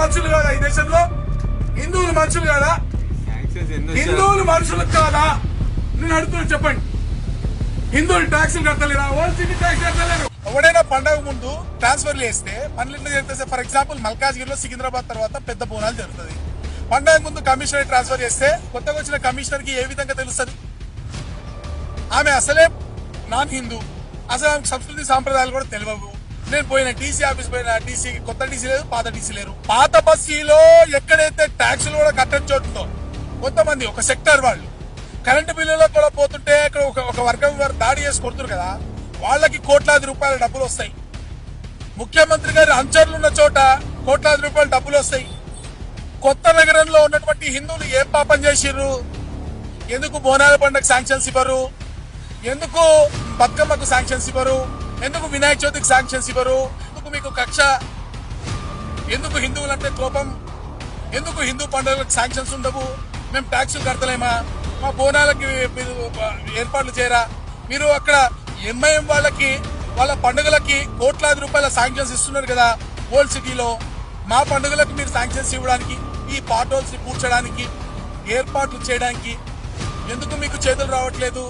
మనుషులు కాదా ఈ దేశంలో? హిందువులు మనుషులు కాదా? హిందువులు మనుషులు కాదా? నేను అడుగుతున్నా చెప్పండి. హిందువులు ట్యాక్సులు కట్టలేరా? ఓన్ సిటీ ట్యాక్స్ కట్టలేరు. ఎవడైనా పండగ ముందు ట్రాన్స్ఫర్ చేస్తే పనులు ఎట్లా జరుగుతుంది ఫర్ ఎగ్జాంపుల్ మల్కాజ్గిరిలో సికింద్రాబాద్ తర్వాత పెద్ద బోనాలు జరుగుతుంది పండగ ముందు కమిషనర్ ట్రాన్స్ఫర్ చేస్తే కొత్తగా వచ్చిన కమిషనర్కి ఏ విధంగా తెలుస్తుంది? ఆమె అసలే నాన్ హిందూ అసలు ఆమెకు సంస్కృతి సాంప్రదాయాలు కూడా తెలియవు. నేను పోయిన టీసీ ఆఫీస్ పోయిన టీసీ కొత్త టీసీ లేదు పాత టీసీ లేరు పాత బస్సీలో ఎక్కడైతే ట్యాక్సులు కూడా కట్టని చోటుతో కొంతమంది ఒక సెక్టర్ వాళ్ళు కరెంటు బిల్లులో కూడా పోతుంటే అక్కడ ఒక ఒక వర్గం వారు దాడి చేసి కొడుతున్నారు కదా వాళ్ళకి కోట్లాది రూపాయల డబ్బులు వస్తాయి. ముఖ్యమంత్రి గారి అంచర్లు ఉన్న చోట కోట్లాది రూపాయల డబ్బులు వస్తాయి. కొత్త నగరంలో ఉన్నటువంటి హిందువులు ఏం పాపం చేసిర్రు? ఎందుకు బోనాల పండుగ శాంక్షన్స్ ఇవ్వరు? ఎందుకు బతుకమ్మకు శాంక్షన్స్ ఇవ్వరు? ఎందుకు వినాయక చవితికి శాంక్షన్స్ ఇవ్వరు? ఎందుకు మీకు కక్ష? ఎందుకు హిందువులంటే కోపం? ఎందుకు హిందూ పండుగలకు శాంక్షన్స్ ఉండవు? మేము ట్యాక్సులు కడతలేమా? మా బోనాలకి మీరు ఏర్పాట్లు చేయరా? మీరు అక్కడ ఎంఐఎం వాళ్ళకి వాళ్ళ పండుగలకి కోట్లాది రూపాయల శాంక్షన్స్ ఇస్తున్నారు కదా ఓల్డ్ సిటీలో మా పండుగలకు మీరు శాంక్షన్స్ ఇవ్వడానికి ఈ పాటోల్స్ని పూడ్చడానికి ఏర్పాట్లు చేయడానికి ఎందుకు మీకు చేతులు రావట్లేదు?